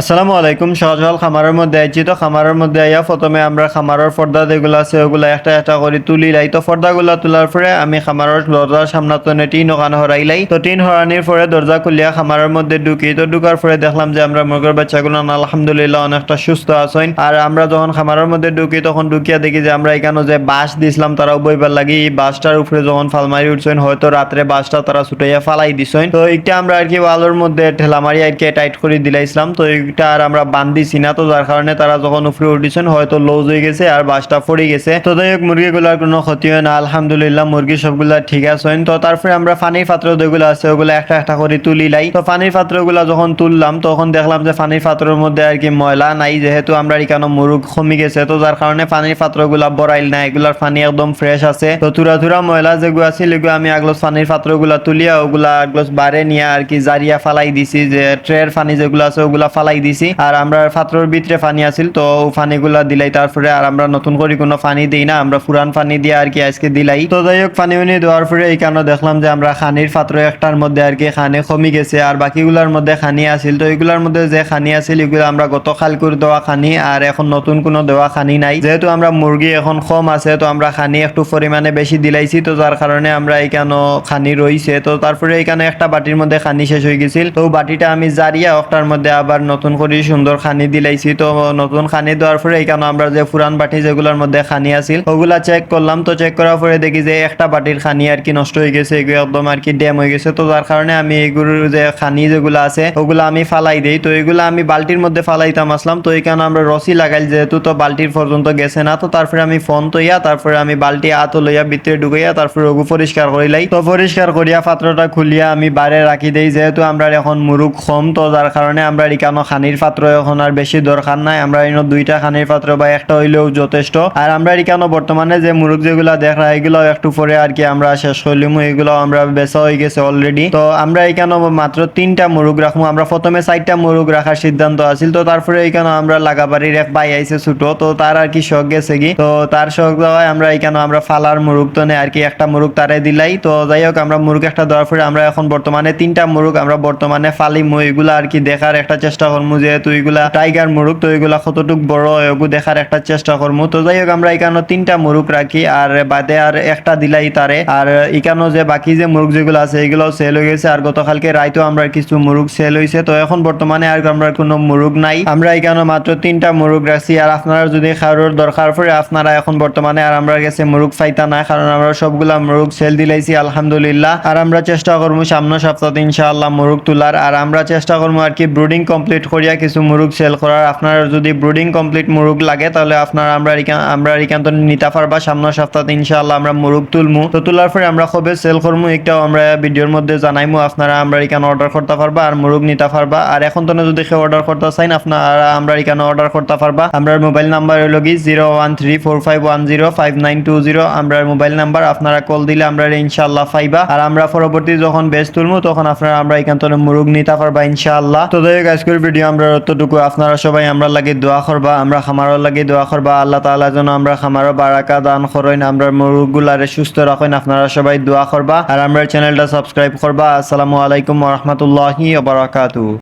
আসসালামু আলাইকুম সহজল খামারের মধ্যে আইছি তো। খামারের মধ্যে আইয়া প্রথমে আমরা খামারের পর্দা যেগুলো আছে, ওগুলা একটা একটা করে তুলি। লাই তো পর্দাগুলা তোলার পরে আমি খামারের দরজার সামনাতনে টিন ওখানে হরাইলাই তো টিন হরানির পরে দরজা খুলিয়া খামারের মধ্যে ঢুকি। তো ঢুকার পরে দেখলাম যে আমরা মুরগের বাচ্চাগুলো আলহামদুলিল্লাহ অনেকটা সুস্থ আছেন। আর আমরা যখন খামারের মধ্যে ঢুকি, তখন ঢুকিয়া দেখি যে আমরা এখানে যে বাঁশ দিছিলাম, তারাও বইবার লাগি। এই বাঁশটার উপরে যখন ফালমারি উঠছেন, হয়তো রাত্রে বাঁশটা তারা ছুটাইয়া ফালাই দিছেন। তো এইটা আমরা আর কি ওয়ালের মধ্যে ঠেলা মারি আর কি টাইট করে দিলাইছিলাম। তো এইটা আর আমরা বান্ধিছি না তো যার কারণে তারা যখন উপরে উঠিছেন, হয়তো লুজ হয়ে গেছে আর বাঁশটা পড়ে গেছে। তো যাই হোক, মুরগিগুলার কোনো ক্ষতি হয় না, আলহামদুলিল্লাহ মুরগি সবগুলা ঠিক আছেন তো তারপরে আমরা পানির পাত্র যেগুলো আছে, ওগুলো একটা একটা করে তুলি লাই। তো পানির পাত্রগুলা যখন তুললাম, তখন দেখলাম যে পানির পাত্রের মধ্যে আর কি ময়লা নাই, যেহেতু আমরা এখানে মুরগ কমে গেছে, তো যার কারণে পানির পাত্রগুলা বড়াইল না এগুলার পানি একদম ফ্রেশ আছে। তো তুরা তুরা ময়লা যেগুলো আছে, এগুলো আমি আগlos পানির পাত্রগুলা তুলিয়া, ওগুলা আগlos বারে নিয়ে আর কি জারিয়া ফালাই দিছি, যে ট্রের পানি যেগুলো আছে, ওগুলা ফালাই দিছি। আর আমরা পাত্রর ভিতরে পানি আছিল, তো ও পানিগুলা দিলাই। তারপরে আর আমরা নতুন করে কোনো পানি দিই না, আমরা পুরান পানি দিয়ে আর কি আজকে দিলাই। তো যাই হোক পানি উনি দেওয়ার পরে এই কারণে দেখলাম যে আমরা খানির পাত্র একটার মধ্যে আর কি খানি কমে গেছে, আর বাকিগুলোর মধ্যে খানি আছিল। তো এগুলোর মধ্যে যে খানি আছিল এগুলো আমরা গতকাল করে দেওয়া খানি, আর এখন নতুন কোনো দেওয়া খানি নাই। যেহেতু আমরা মুরগি এখন কম আছে, তো আমরা খানি একটু পরিমাণে বেশি দিলাইছি, তো যার কারণে আমরা এখানে খানি রইছে। তো তারপরে এখানে একটা বাটির মধ্যে খানি শেষ হয়ে গেছিল। তো বাটিটা আমি জারিয়া একটার মধ্যে আবার নতুন করে সুন্দর খানি দিলাইছি। তো নতুন খানি দেওয়ার পরে এখানে আমরা যে পুরান বাটি যেগুলোর মধ্যে খানি আছিল, ওগুলা চেক করলাম। তো চেক করার পরে দেখি যে একটা বাটির খানি আর কি নষ্ট হয়ে গেছে, এগুলো একদম আর কি ড্যাম হয়ে গেছে। তো যার কারণে আমি এগুলোর যে খানি যেগুলো আছে, ওগুলো আমি ফালাই দেই। তো এগুলো আমি বালতির মধ্যে ফালাইতাম আসলাম। তো এখানে আমরা রসি লাগাই যেহেতু তো বালতির পর্যন্ত গেছে না। তো তারপরে আমি ফোন তৈয়া, তারপরে আমি বালতি আত লইয়া ভিতরে ঢুকাইয়া, তারপরে ওগু পরিষ্কার করিলাই তো পরিষ্কার করিয়া পাত্রটা খুলিয়া আমি বাইরে রাখি দেই, যেহেতু আমরা এখন মুরুগ কম। তো যার কারণে আমরা এখানে খানির পাত্র এখন আর বেশি দরকার নাই। আমরা এখানে দুইটা খানির পাত্র বা একটা হইলেও যথেষ্ট। আর আমরা এখানে বর্তমানে যে মুরুগ যেগুলা দেখা এগুলো একটু পরে আর কি আমরা শেষ করলিম। এগুলো আমরা বেচা হয়ে গেছে অলরেডি তো আমরা এখানে মাত্র তিনটা মুরুগ রাখব। আমরা প্রথমে চারটা মুরুগ রাখার সিদ্ধান্ত আছিল। তো তারপরে এখানে আমরা লাগাবাড়ির এক বাই আইছে ছোট। তো তার আর কি শখ গেছে কি? তো তার শখ দেওয়ায় আমরা এখানে আমরা ফালার মুরুগ তো আর কি একটা মুরুগ তারে দিলাই। তো যাই হোক, আমরা মুরুগ একটা দেওয়ার পরে আমরা এখন বর্তমানে তিনটা মুরুগ আমরা বর্তমানে ফালিমু। এগুলা আর কি দেখার একটা চেষ্টা যেহেতু এগুলা, টাইগার মুরুগ তো এগুলা কতটুক বড় এগু দেখার একটা চেষ্টা করব তো যাই হোক, আমরা এখানে তিনটা মুরুগ রাখি, আর বাদে আর একটা দিলাই তারে। আর এখানে যে বাকি যে মুরুগ যেগুলো আছে এগুলো সেল হয়ে গেছে, আর গতকালকে রাইতো আমরা কিছু মুরুগ সেল হয়েছে তো এখন বর্তমানে আর আমরা কোনো মুরুগ নাই। আমরা এখানে মাত্র তিনটা মুরুগ রাখছি, আর আপনারা যদি কারোর দরকার পড়ে, আপনারা এখন বর্তমানে আর আমরা কাছে মুরুগ ফাইতা না, কারণ আমরা সবগুলা মুরুগ সেল দিলাইছি, আলহামদুলিল্লাহ। আর আমরা চেষ্টা করব সামনে সপ্তাহে ইনশাআল্লাহ মুরুগ তোলার। আর আমরা চেষ্টা করব আর কি ব্রুডিং কমপ্লিট করিয়া কিছু মুরুগ সেল করার আপনার যদি ব্রুডিং কমপ্লিট মুরুগ লাগে, তাহলে আপনারা আমরা আমরা এখান তো নিতে পারবা সামনের সপ্তাহে ইনশাআল্লাহ আমরা মুরুগ তুলমু। তো তোলার পরে আমরা কবে সেল করব একটাও আমরা ভিডিওর মধ্যে জানাইমু, আপনারা আমরা এখানে অর্ডার করতে পারবা আর মুরুগ নিতে পারবা আর এখন তো যদি কেউ অর্ডার করতে চাইন, আপনারা আমরা এখানে অর্ডার করতে পারবা আমরা মোবাইল নাম্বার হলো কি zero one three four five one zero five nine two zero আমরা মোবাইল নাম্বার আপনারা কল দিলে আমরা ইনশাআল্লাহ পাইবা। আর আমরা পরবর্তী যখন বেচ তুলমু, তখন আপনারা আমরা এখান থেকে মুরুগ নিতে পারবা ইনশাআল্লাহ। তো হোক আজকের ভিডিও আমরা অতটুকু আপনারা সবাই আমরা লাগে দোয়া করবা, আমরা খামারও লাগে দোয়া করবা, আল্লাহ তাআলা যেন আমরা খামারও বারাকা দান করেন, আমরা মুরগুলারে সুস্থ রাখেন, আপনারা সবাই দোয়া করবা, আর আমরা চ্যানেলটা সাবস্ক্রাইব করবা। আসসালামু আলাইকুম রহমতুল্লাহি বারাকাতু